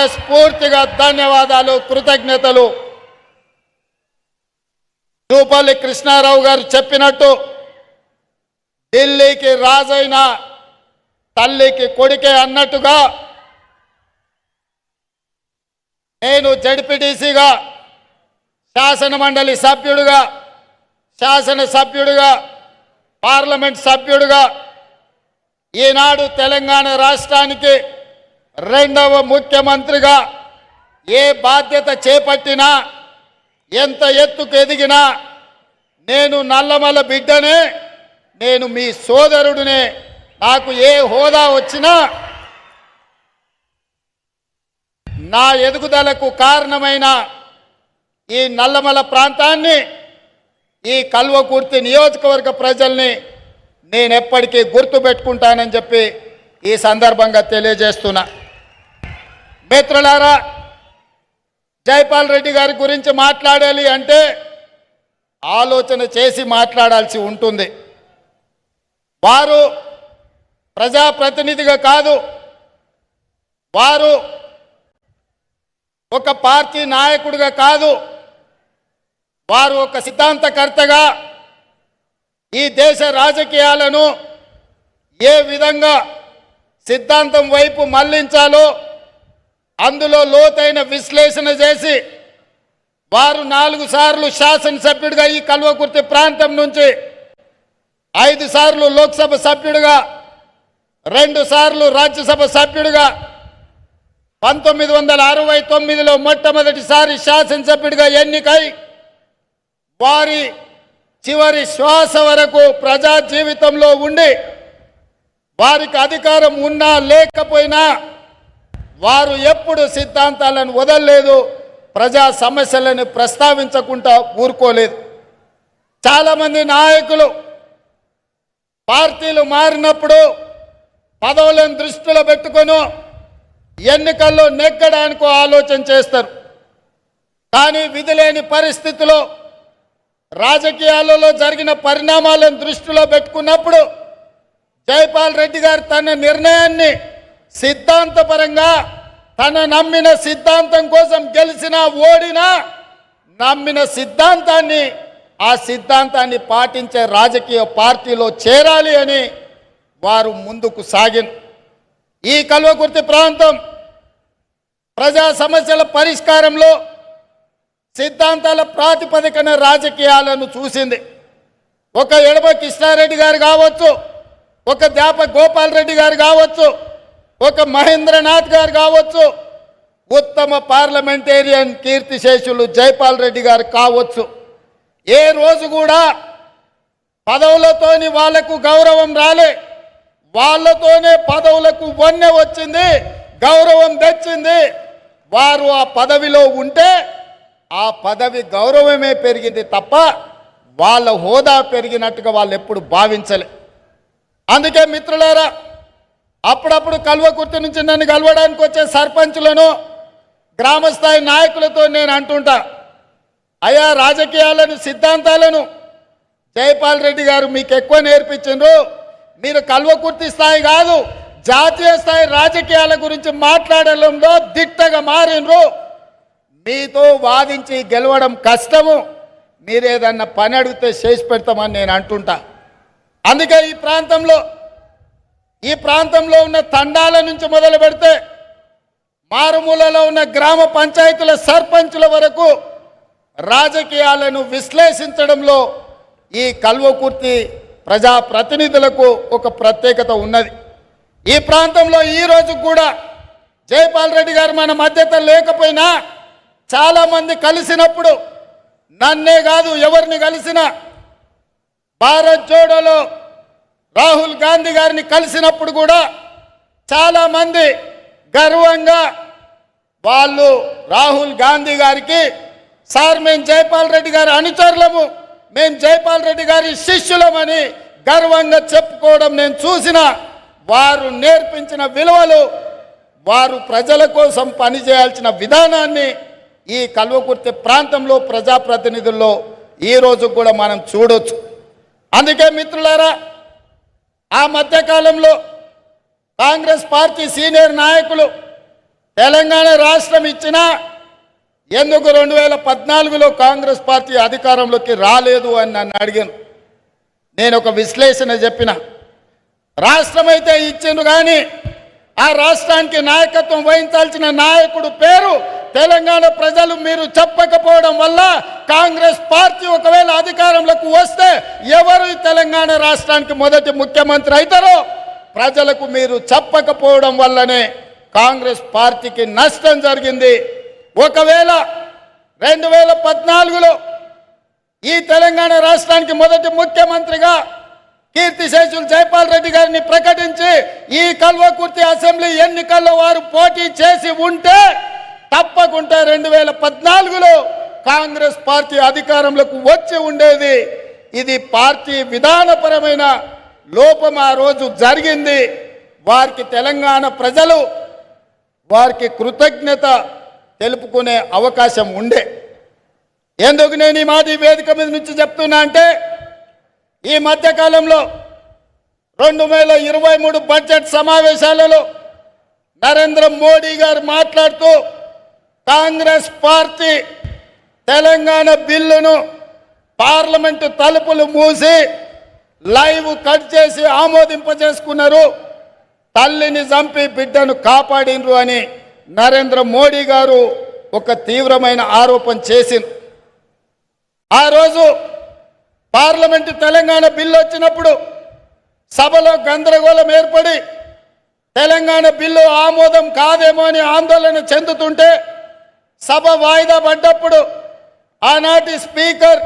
మనస్ఫూర్తిగా ధన్యవాదాలు కృతజ్ఞతలు. జూపల్లి కృష్ణారావు గారు చెప్పినట్టు ఢిల్లీకి రాజైన తల్లికి కొడుకే అన్నట్టుగా నేను జడ్పీటీసీగా శాసన మండలి సభ్యుడిగా శాసన పార్లమెంట్ సభ్యుడిగా ఈనాడు తెలంగాణ రాష్ట్రానికి రెండవ ముఖ్యమంత్రిగా ఏ బాధ్యత చేపట్టినా ఎంత ఎత్తుకు ఎదిగినా నేను నల్లమల బిడ్డనే నేను మీ సోదరుడినే నాకు ఏ హోదా వచ్చినా నా ఎదుగుదలకు కారణమైన ఈ నల్లమల ప్రాంతాన్ని ఈ కల్వకుర్తి నియోజకవర్గ ప్రజల్ని నేను ఎప్పటికీ గుర్తుపెట్టుకుంటానని చెప్పి ఈ సందర్భంగా తెలియజేస్తున్నా. మిత్రులారా జైపాల్ రెడ్డి గారి గురించి మాట్లాడాలి అంటే ఆలోచన చేసి మాట్లాడాల్సి ఉంటుంది. వారు ప్రజాప్రతినిధిగా కాదు వారు ఒక పార్టీ నాయకుడిగా కాదు వారు ఒక సిద్ధాంతకర్తగా ఈ దేశ రాజకీయాలను ఏ విధంగా సిద్ధాంతం వైపు మళ్ళించాలో అందులో లోతైన విశ్లేషణ చేసి వారు నాలుగు సార్లు శాసనసభ్యుడిగా ఈ కల్వకుర్తి ప్రాంతం నుంచి ఐదు సార్లు లోక్సభ సభ్యుడిగా రెండు సార్లు రాజ్యసభ సభ్యుడిగా పంతొమ్మిది వందల అరవై తొమ్మిదిలో మొట్టమొదటిసారి శాసనసభ్యుడిగా ఎన్నికై వారి చివరి శ్వాస వరకు ప్రజా జీవితంలో ఉండి వారికి అధికారం ఉన్నా లేకపోయినా వారు ఎప్పుడు సిద్ధాంతాలను వదలలేదు ప్రజా సమస్యలను ప్రస్తావించకుండా ఊరుకోలేదు. చాలామంది నాయకులు పార్టీలు మారినప్పుడు పదవులను దృష్టిలో పెట్టుకొని ఎన్నికల్లో నెగ్గడానికి ఆలోచన చేస్తారు. కానీ విధులేని పరిస్థితిలో రాజకీయాలలో జరిగిన పరిణామాలను దృష్టిలో పెట్టుకున్నప్పుడు జైపాల్ రెడ్డి గారు తన నిర్ణయాన్ని సిద్ధాంతపరంగా తన నమ్మిన సిద్ధాంతం కోసం గెలిచినా ఓడినా నమ్మిన సిద్ధాంతాన్ని ఆ సిద్ధాంతాన్ని పాటించే రాజకీయ పార్టీలో చేరాలి అని వారు ముందుకు సాగిన. ఈ కల్వకుర్తి ప్రాంతం ప్రజా సమస్యల పరిష్కారంలో సిద్ధాంతాల ప్రాతిపదికన రాజకీయాలను చూసింది. ఒక ఎడమ కృష్ణారెడ్డి గారు కావచ్చు ఒక దేప గోపాల్ రెడ్డి గారు కావచ్చు ఒక మహేంద్రనాథ్ గారు కావచ్చు ఉత్తమ పార్లమెంటేరియన్ కీర్తిశేషులు జైపాల్ రెడ్డి గారు కావచ్చు. ఏ రోజు కూడా పదవులతోని వాళ్ళకు గౌరవం రాలే. వాళ్ళతోనే పదవులకు వన్నె వచ్చింది గౌరవం తెచ్చింది. వారు ఆ పదవిలో ఉంటే ఆ పదవి గౌరవమే పెరిగింది తప్ప వాళ్ళ హోదా పెరిగినట్టుగా వాళ్ళు ఎప్పుడు భావించలే. అందుకే మిత్రులారా అప్పుడప్పుడు కల్వకుర్తి నుంచి నన్ను కలవడానికి వచ్చే సర్పంచులను గ్రామస్థాయి నాయకులతో నేను అంటుంటా. అయా రాజకీయాలను సిద్ధాంతాలను జైపాల్ రెడ్డి గారు మీకు ఎక్కువ నేర్పించిండ్రు. మీరు కల్వకుర్తి స్థాయి కాదు జాతీయ స్థాయి రాజకీయాల గురించి మాట్లాడడంలో దిట్టగా మారినరు మీతో వాదించి గెలవడం కష్టము. మీరేదన్నా పని అడిగితే చేసి పెడతామని నేను అంటుంటా. అందుకే ఈ ప్రాంతంలో ఈ ప్రాంతంలో ఉన్న తండాల నుంచి మొదలు పెడితే మారుమూలలో ఉన్న గ్రామ పంచాయతీల సర్పంచుల వరకు రాజకీయాలను విశ్లేషించడంలో ఈ కల్వకుర్తి ప్రజా ప్రతినిధులకు ఒక ప్రత్యేకత ఉన్నది. ఈ ప్రాంతంలో ఈ రోజు కూడా జయపాల్ రెడ్డి గారు మన మధ్యత లేకపోయినా చాలామంది కలిసినప్పుడు నన్నే కాదు ఎవరిని కలిసినా భారత్ జోడోలో రాహుల్ గాంధీ గారిని కలిసినప్పుడు కూడా చాలామంది గర్వంగా వాళ్ళు రాహుల్ గాంధీ గారికి సార్ మేము జైపాల్ రెడ్డి గారి అనుచరులము మేము జైపాల్ రెడ్డి గారి శిష్యులమని గర్వంగా చెప్పుకోవడం నేను చూసిన వారు నేర్పించిన విలువలు వారు ప్రజల కోసం పనిచేయాల్సిన విధానాన్ని ఈ కల్వకుర్తి ప్రాంతంలో ప్రజాప్రతినిధుల్లో ఈ రోజు కూడా మనం చూడొచ్చు. అందుకే మిత్రులారా ఆ మధ్యకాలంలో కాంగ్రెస్ పార్టీ సీనియర్ నాయకులు తెలంగాణ రాష్ట్రం ఇచ్చినా ఎందుకు రెండు వేల పద్నాలుగులో కాంగ్రెస్ పార్టీ అధికారంలోకి రాలేదు అని నన్ను అడిగాను నేను ఒక విశ్లేషణ చెప్పిన. రాష్ట్రం అయితే ఇచ్చిండు కానీ ఆ రాష్ట్రానికి నాయకత్వం వహించాల్సిన నాయకుడు పేరు తెలంగాణ ప్రజలు మీరు చెప్పకపోవడం వల్ల కాంగ్రెస్ పార్టీ ఒకవేళ అధికారంలోకి వస్తే ఎవరు తెలంగాణ రాష్ట్రానికి మొదటి ముఖ్యమంత్రి అవుతారో ప్రజలకు మీరు చెప్పకపోవడం వల్లనే కాంగ్రెస్ పార్టీకి నష్టం జరిగింది. ఒకవేళ రెండు వేల పద్నాలుగులో ఈ తెలంగాణ రాష్ట్రానికి మొదటి ముఖ్యమంత్రిగా కీర్తిశేషులు జైపాల్ రెడ్డి గారిని ప్రకటించి ఈ కల్వకుర్తి అసెంబ్లీ ఎన్నికల్లో వారు పోటీ చేసి ఉంటే తప్పకుండా రెండు వేల పద్నాలుగులో కాంగ్రెస్ పార్టీ అధికారంలోకి వచ్చి ఉండేది. ఇది పార్టీ విధానపరమైన లోపం ఆ రోజు జరిగింది. వారికి తెలంగాణ ప్రజలు వారికి కృతజ్ఞత తెలుపుకునే అవకాశం ఉండే. ఎందుకు నేను ఈ మాది వేదిక మీద నుంచి చెప్తున్నా అంటే ఈ మధ్యకాలంలో రెండు వేల ఇరవై మూడు బడ్జెట్ సమావేశాలలో నరేంద్ర మోడీ గారు మాట్లాడుతూ కాంగ్రెస్ పార్టీ తెలంగాణ బిల్లును పార్లమెంటు తలుపులు మూసి లైవ్ కట్ చేసి ఆమోదింపజేసుకున్నారు. తల్లిని చంపి బిడ్డను కాపాడినరు అని నరేంద్ర మోడీ గారు ఒక తీవ్రమైన ఆరోపణ చేసింది. ఆ రోజు పార్లమెంటు తెలంగాణ బిల్లు వచ్చినప్పుడు సభలో గందరగోళం ఏర్పడి తెలంగాణ బిల్లు ఆమోదం కాదేమో అని ఆందోళన చెందుతుంటే సభ వాయిదా పడ్డప్పుడు ఆనాటి స్పీకర్